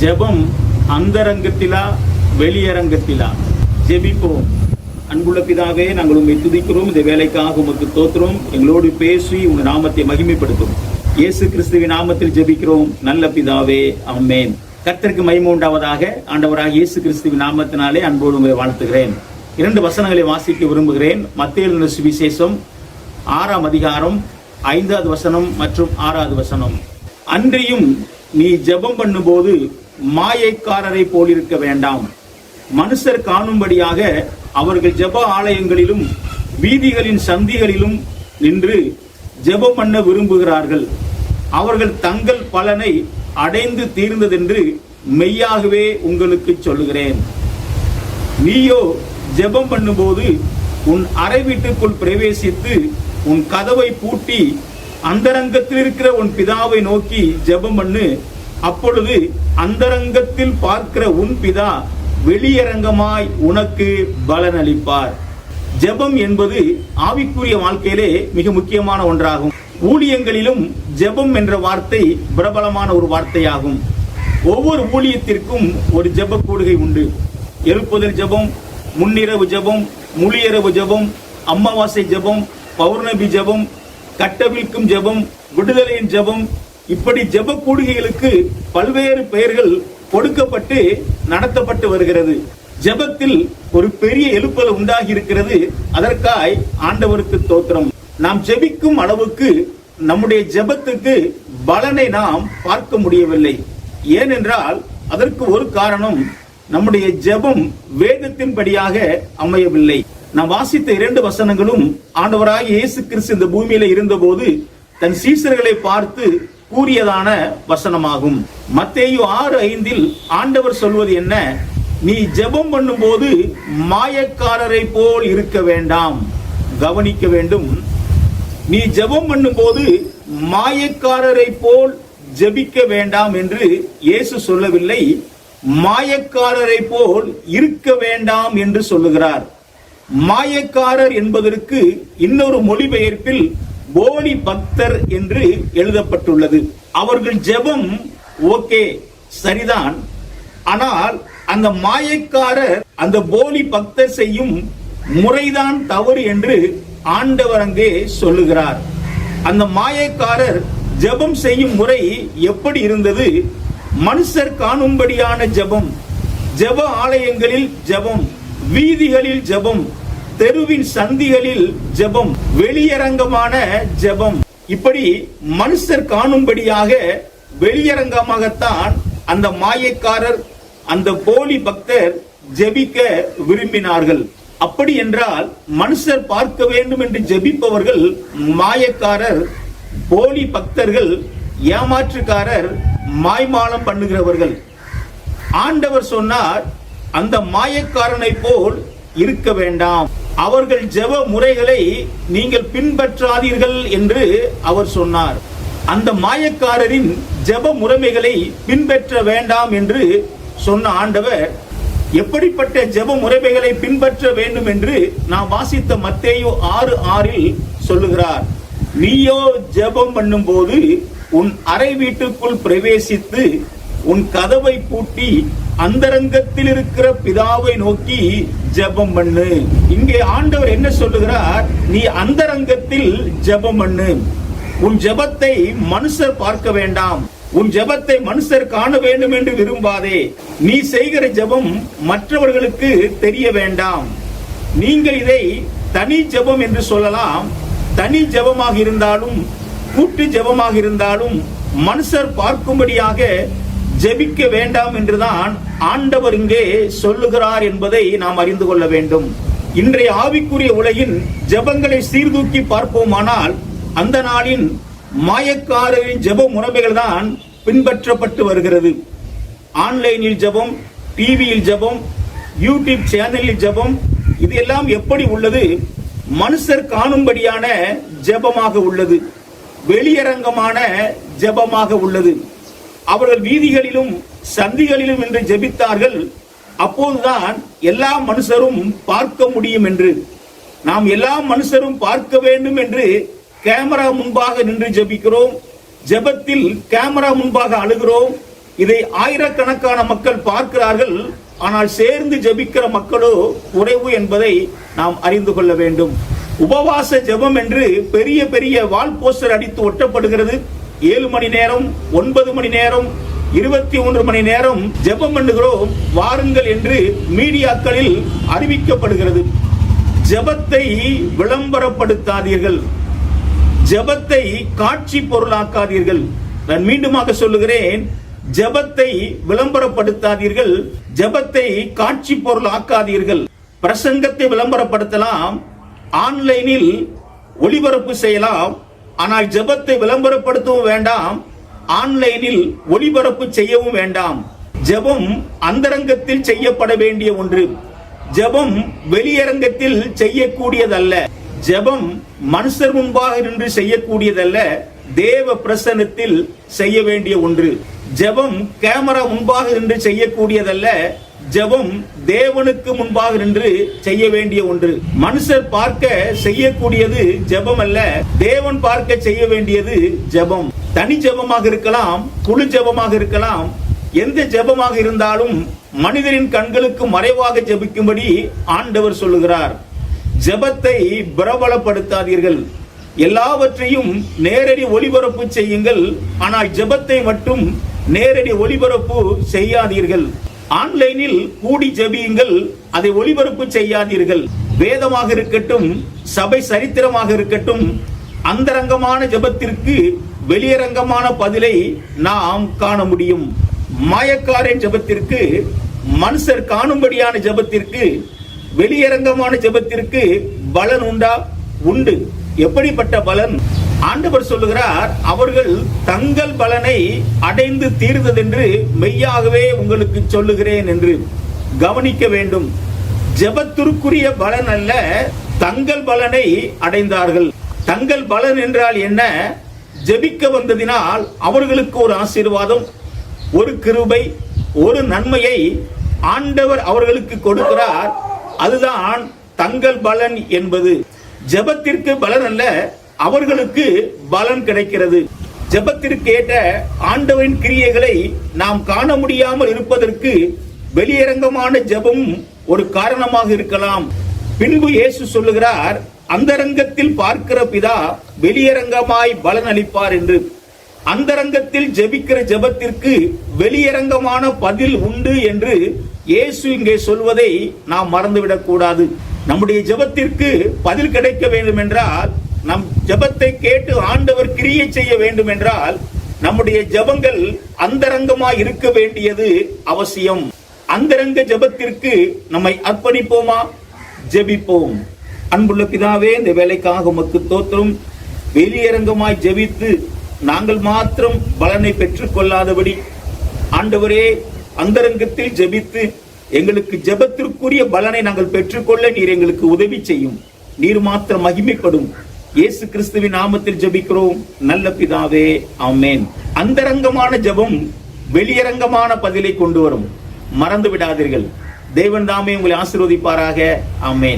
ஜெபம் அந்தரங்கத்திலா வெளியரங்கத்திலா. ஜெபிப்போம். அன்புள்ள பிதாவே நாங்கள் உண்மை துதிக்கிறோம். இந்த வேலைக்காக உமக்கு தோற்றுறோம் எங்களோடு பேசி உங்க நாமத்தை மகிமைப்படுத்தும். இயேசு கிறிஸ்துவின் நாமத்தில் ஜெபிக்கிறோம். நல்ல பிதாவே அம்மேன் கர்த்தருக்கு மகிமை உண்டாவதாக ஆண்டவராக இயேசு கிறிஸ்துவின் நாமத்தினாலே அன்போடு உங்களை வாழ்த்துகிறேன். இரண்டு வசனங்களை வாசிக்க விரும்புகிறேன். மத்திய சுவிசேஷம் ஆறாம் அதிகாரம் ஐந்தாவது வசனம் மற்றும் ஆறாவது வசனம். அன்றியும் நீ ஜெபம் பண்ணும்போது மாயைக்காரரை போலிருக்க வேண்டாம். மனுஷர் காணும்படியாக அவர்கள் ஜெப ஆலயங்களிலும் வீதிகளின் சந்திகளிலும் நின்று ஜெபம் பண்ண விரும்புகிறார்கள். அவர்கள் தங்கள் பலனை அடைந்து தீர்ந்ததென்று மெய்யாகவே உங்களுக்கு சொல்லுகிறேன். நீயோ ஜெபம் பண்ணும்போது உன் அறை வீட்டுக்குள் பிரவேசித்து உன் கதவை பூட்டி அந்தரங்கத்தில் இருக்கிற உன் பிதாவை நோக்கி ஜெபம் பண்ணு. அப்பொழுது அந்தரங்கத்தில் பார்க்கிற உன் பிதா வெளியரங்கமாய் உனக்கு பலன் அளிப்பார் ஜெபம் என்பது ஆவிக்குரிய வாழ்க்கையிலே மிக முக்கியமான ஒன்றாகும். ஊழியங்களிலும் ஜெபம் என்ற வார்த்தை பிரபலமான ஒரு வார்த்தையாகும். ஒவ்வொரு ஊழியத்திற்கும் ஒரு ஜெப கூடுகை உண்டு. எழுப்புதல் ஜெபம் முன்னிரவு ஜெபம் முழியரவு ஜெபம் அமாவாசை ஜெபம் பௌர்ணமி ஜெபம் கட்டவிழ்க்கும் ஜெபம் விடுதலையின் ஜெபம் இப்படி ஜெப கூடுகைகளுக்கு பல்வேறு பெயர்கள் கொடுக்கப்பட்டு நடத்தப்பட்டு வருகிறது. ஜெபத்தில் ஒரு பெரிய எழுப்பல் உண்டாகி இருக்கிறது அதற்காய் ஆண்டவருக்கு தோத்திரம் நாம் ஜெபிக்கும் அளவுக்கு நம்முடைய ஜெபத்துக்கு பலனை நாம் பார்க்க முடியவில்லை. ஏனென்றால் அதற்கு ஒரு காரணம் நம்முடைய ஜெபம் வேதத்தின்படியாக அமையவில்லை. நாம் வாசித்த இரண்டு வசனங்களும் ஆண்டவராக இயேசு கிறிஸ்து இந்த பூமியில இருந்தபோது தன் சீசர்களை பார்த்து கூறியதான வசனமாகும். மத்தேயு ஆறு ஐந்தில் ஆண்டவர் சொல்வது என்ன? நீ ஜெபம் பண்ணும்போது மாயக்காரரை போல் இருக்க வேண்டாம். கவனிக்க வேண்டும். நீ ஜெபம் பண்ணும்போது மாயக்காரரை போல் ஜெபிக்க வேண்டாம் என்று இயேசு சொல்லவில்லை. மாயக்காரரை போல் இருக்க வேண்டாம் என்று சொல்லுகிறார். மாயக்காரர் என்பதற்கு இன்னொரு மொழிபெயர்ப்பில் போலி பக்தர் என்று எழுதப்பட்டுள்ளது. அவர்கள் ஜெபம் ஓகே சரிதான். ஆனால் அந்த மாயக்காரர் அந்த போலி பக்தர் செய்யும் முறைதான் தவறு என்று ஆண்டவர் அங்கே சொல்லுகிறார். அந்த மாயக்காரர் ஜெபம் செய்யும் முறை எப்படி இருந்தது? மனுஷர் காணும்படியான ஜெபம் ஜெப ஆலயங்களில் ஜெபம் வீதிகளில் ஜெபம் தெருவின் சந்திகளில் ஜெபம் வெளியரங்கமான ஜெபம். இப்படி மனுஷர் காணும்படியாக வெளியரங்கமாகத்தான் அந்த மாயக்காரர் அந்த போலி பக்தர் ஜெபிக்க விரும்பினார்கள். அப்படி என்றால் மனுஷர் பார்க்க வேண்டும் என்று ஜெபிப்பவர்கள் மாயக்காரர் போலி பக்தர்கள் ஏமாற்றுக்காரர் மாய்மாலம் பண்ணுகிறவர்கள். ஆண்டவர் சொன்னார் அந்த மாயக்காரனை போல் இருக்க வேண்டாம். அவர்கள் ஜெப முறைகளை நீங்கள் பின்பற்றாதீர்கள் என்று அவர் சொன்னார். அந்த மாயக்காரரின் ஜெப முறைமைகளை பின்பற்ற வேண்டாம் என்று சொன்ன ஆண்டவர் எப்படிப்பட்ட ஜெப முறைமைகளை பின்பற்ற வேண்டும் என்று நான் வாசித்த மத்தேயோ ஆறு ஆறில் சொல்லுகிறார். நீயோ ஜெபம் பண்ணும்போது உன் அறை வீட்டுக்குள் பிரவேசித்து உன் கதவை பூட்டி அந்தரங்கத்தில் இருக்கிற பிதாவை நோக்கி ஜெபம் பண்ணு. இங்கே ஆண்டவர் என்ன சொல்லுகிறார்? நீ அந்தரங்கத்தில் ஜெபம் பண்ணு. உன் ஜெபத்தை மனுஷர் பார்க்க வேண்டாம். உன் ஜெபத்தை மனுஷர் காண வேண்டும் என்று விரும்பாதே. நீ செய்கிற ஜெபம் மற்றவர்களுக்கு தெரிய வேண்டாம். நீங்கள் இதை தனி ஜெபம் என்று சொல்லலாம். தனி ஜெபமாக இருந்தாலும் கூட்டு ஜெபமாக இருந்தாலும் மனுஷர் பார்க்கும்படியாக ஜெபிக்க வேண்டாம் என்றுதான் ஆண்டவர் இங்கே சொல்லுகிறார் என்பதை நாம் அறிந்து கொள்ள வேண்டும். இன்றைய ஆவிக்குரிய உலகின் ஜெபங்களை சீர்தூக்கி பார்ப்போமானால் அந்த நாளின் மாயக்காரரின் ஜெப முறைமைகள் தான் பின்பற்றப்பட்டு வருகிறது. ஆன்லைனில் ஜெபம் டிவியில் ஜெபம் யூடியூப் சேனலில் ஜெபம் இது எல்லாம் எப்படி உள்ளது? மனுஷர் காணும்படியான ஜெபமாக உள்ளது. வெளியரங்கமான ஜெபமாக உள்ளது. அவர்கள் வீதிகளிலும் சந்திகளிலும் என்று ஜெபித்தார்கள். அப்போதுதான் எல்லா மனுஷரும் பார்க்க முடியும் என்று. நாம் எல்லா மனுஷரும் பார்க்க வேண்டும் என்று கேமரா முன்பாக நின்று ஜெபிக்கிறோம். ஜெபத்தில் கேமரா முன்பாக அழுகிறோம். இதை ஆயிரக்கணக்கான மக்கள் பார்க்கிறார்கள். ஆனால் சேர்ந்து ஜெபிக்கிற மக்களோ குறைவு என்பதை நாம் அறிந்து கொள்ள வேண்டும். உபவாச ஜெபம் என்று பெரிய பெரிய வால் போஸ்டர் அடித்து ஒட்டப்படுகிறது. ஏழு மணி நேரம் ஒன்பது மணி நேரம் இருபத்தி ஒன்று மணி நேரம் ஜெபம் பண்ணுகிறோம் வாருங்கள் என்று மீடியாக்களில் அறிவிக்கப்படுகிறது. ஜெபத்தை விளம்பரப்படுத்தாதீர்கள். ஜெபத்தை காட்சி பொருளாக்காதீர்கள். நான் மீண்டுமாக சொல்லுகிறேன் ஜெபத்தை விளம்பரப்படுத்தாதீர்கள். ஜெபத்தை காட்சி பொருள் ஆக்காதீர்கள் பிரசங்கத்தை விளம்பரப்படுத்தலாம். ஆன்லைனில் ஒளிபரப்பு செய்யலாம். ஆனால் ஜெபத்தை விளம்பரப்படுத்தவும் வேண்டாம் ஆன்லைனில் ஒளிபரப்பு செய்யவும் வேண்டாம். ஜெபம் அந்தரங்கத்தில் செய்யப்பட வேண்டிய ஒன்று. ஜெபம் வெளியரங்கத்தில் செய்யக்கூடியதல்ல. ஜெபம் மனுஷர் முன்பாக நின்று செய்யக்கூடியதல்ல. தேவ பிரசன்னத்தில் செய்ய வேண்டிய ஒன்று. ஜெபம் கேமரா முன்பாக நின்று செய்யக்கூடியதல்ல. ஜெபம் தேவனுக்கு முன்பாக நின்று செய்ய வேண்டிய ஒன்று. மனுஷர் பார்க்க செய்யக்கூடியது ஜெபம் அல்ல தேவன் பார்க்க செய்ய வேண்டியது ஜெபம். தனி ஜெபமாக இருக்கலாம் குழு ஜெபமாக இருக்கலாம் எந்த ஜெபமாக இருந்தாலும் மனிதரின் கண்களுக்கு மறைவாக ஜெபிக்கும்படி ஆண்டவர் சொல்லுகிறார். ஜெபத்தை பிரபலப்படுத்தாதீர்கள். எல்லாவற்றையும் நேரடி ஒளிபரப்பு செய்யுங்கள் ஆனால் ஜெபத்தை மட்டும் நேரடி ஒளிபரப்பு செய்யாதீர்கள். ஆன்லைனில் கூடி ஜெபியுங்கள் அதை ஒளிபரப்பு செய்யாதீர்கள். வேதமாக இருக்கட்டும் சபை சரித்திரமாக இருக்கட்டும் அந்தரங்கமான ஜெபத்திற்கு வெளியரங்கமான பதிலை நாம் காண முடியும். மாயக்காரன் ஜெபத்திற்கு மனுஷர் காணும்படியான ஜெபத்திற்கு வெளியரங்கமான ஜெபத்திற்கு பலன் உண்டா? உண்டு. எப்படிப்பட்ட பலன்? ஆண்டவர் சொல்லுகிறார் அவர்கள் தங்கள் பலனை அடைந்து தீர்ந்ததென்று மெய்யாகவே உங்களுக்கு சொல்லுகிறேன் என்று கவனிக்க வேண்டும். ஜெபத்திற்குரிய பலன் அல்ல தங்கள் பலனை அடைந்தார்கள். தங்கள் பலன் என்றால் என்ன? ஜெபிக்க வந்ததினால் அவர்களுக்கு ஒரு ஆசீர்வாதம் ஒரு கிருபை ஒரு நன்மையை ஆண்டவர் அவர்களுக்கு கொடுக்கிறார். அதுதான் தங்கள் பலன் என்பது. ஜெபத்திற்கு பலன் அல்ல அவர்களுக்கு பலன் கிடைக்கிறது. ஜெபத்திற்கு ஏற்ற ஆண்டவரின் கிரியைகளை நாம் காண முடியாமல் இருப்பதற்கு வெளியரங்கமான ஜெபம் ஒரு காரணமாக இருக்கலாம். பின்பு இயேசு சொல்லுகிறார் அந்தரங்கத்தில் பார்க்கிற பிதா வெளியரங்கமாய் பலன் அளிப்பார் என்று. அந்தரங்கத்தில் ஜெபிக்கிற ஜெபத்திற்கு வெளியரங்கமான பதில் உண்டு என்று இயேசு இங்கே சொல்வதை நாம் மறந்துவிடக் கூடாது நம்முடைய ஜெபத்திற்கு பதில் கிடைக்க வேண்டும் என்றால் நம் ஜெபத்தை கேட்டு ஆண்டவர் கிரியை செய்ய வேண்டும் என்றால் நம்முடைய ஜெபங்கள் அந்தரங்கமாய் இருக்க வேண்டியது அவசியம். அந்தரங்க ஜெபத்திற்கு நம்மை அர்ப்பணிப்போமா? ஜெபிப்போம். அன்புள்ள பிதாவே இந்த வேலைக்காக உமக்கு தோத்திரம். வெளியரங்கமாய் ஜெபித்து நாங்கள் மாத்திரம் பலனை பெற்றுக் கொள்ளாதபடி ஆண்டவரே அந்தரங்கத்தில் ஜெபித்து எங்களுக்கு ஜெபத்திற்குரிய பலனை நாங்கள் பெற்றுக்கொள்ள நீர் எங்களுக்கு உதவி செய்யும். நீர் மாத்திரம் மகிமைப்படும். இயேசு கிறிஸ்துவின் நாமத்தில் ஜபிக்கிறோம். நல்ல பிதாவே ஆமேன். அந்தரங்கமான ஜெபம் வெளியரங்கமான பதிலை கொண்டு வரும். மறந்து விடாதீர்கள். தேவன் தாமே உங்களை ஆசிர்வதிப்பாராக. ஆமேன்.